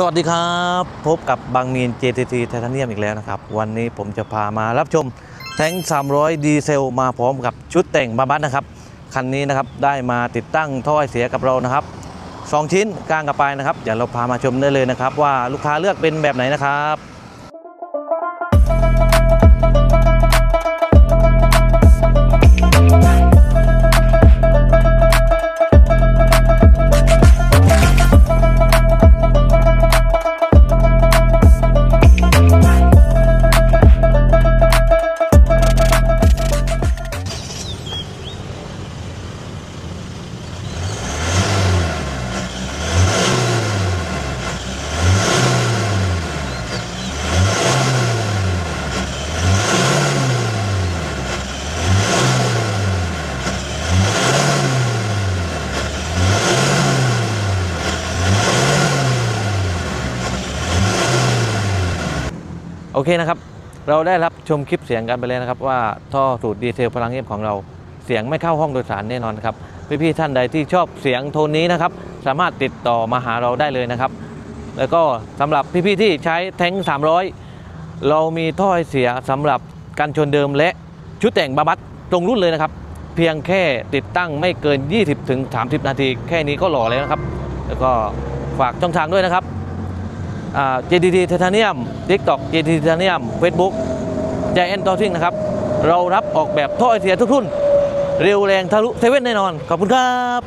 สวัสดีครับ พบกับบางมีน JTT ไทเทเนียมอีกแล้วนะครับ วันนี้ผมจะพามารับชมแท้ง300 ดีเซล มาพร้อมกับชุดแต่งบาบัสนะครับ คันนี้นะครับได้มาติดตั้งท่อไอเสียกับเรานะครับ 2 ชิ้นกลางกับปลายนะครับ เดี๋ยวเราพามาชมได้เลยนะครับ ว่าลูกค้าเลือกเป็นแบบไหนนะครับ โอเคนะครับ เราได้รับชมคลิปเสียงกันไปแล้วนะครับว่าท่อสูตรดีเซลพลังเงียบของเราเสียงไม่เข้าห้องโดยสารแน่นอนครับพี่ๆท่านใดที่ชอบเสียงโทนนี้นะครับสามารถติดต่อมาหาเราได้เลยนะครับ แล้วก็สำหรับพี่ๆที่ใช้แท้ง300 เรามีท่อไอเสียสำหรับกันชนเดิมและชุดแต่งบาบัสตรงรุ่นเลยนะครับ เพียงแค่ติดตั้งไม่เกิน 20-30ถึง30 นาที แค่นี้ก็หล่อแล้วนะครับ แล้วก็ฝากช่องทางด้วยนะครับ JTT Titanium TikTok JTT Titanium Facebook Giant t o s i n g นะครับ เรารับออกแบบท่อไอเสียทุกรุ่น เร็วแรงทะลุเซเว่นแน่นอน ขอบคุณครับ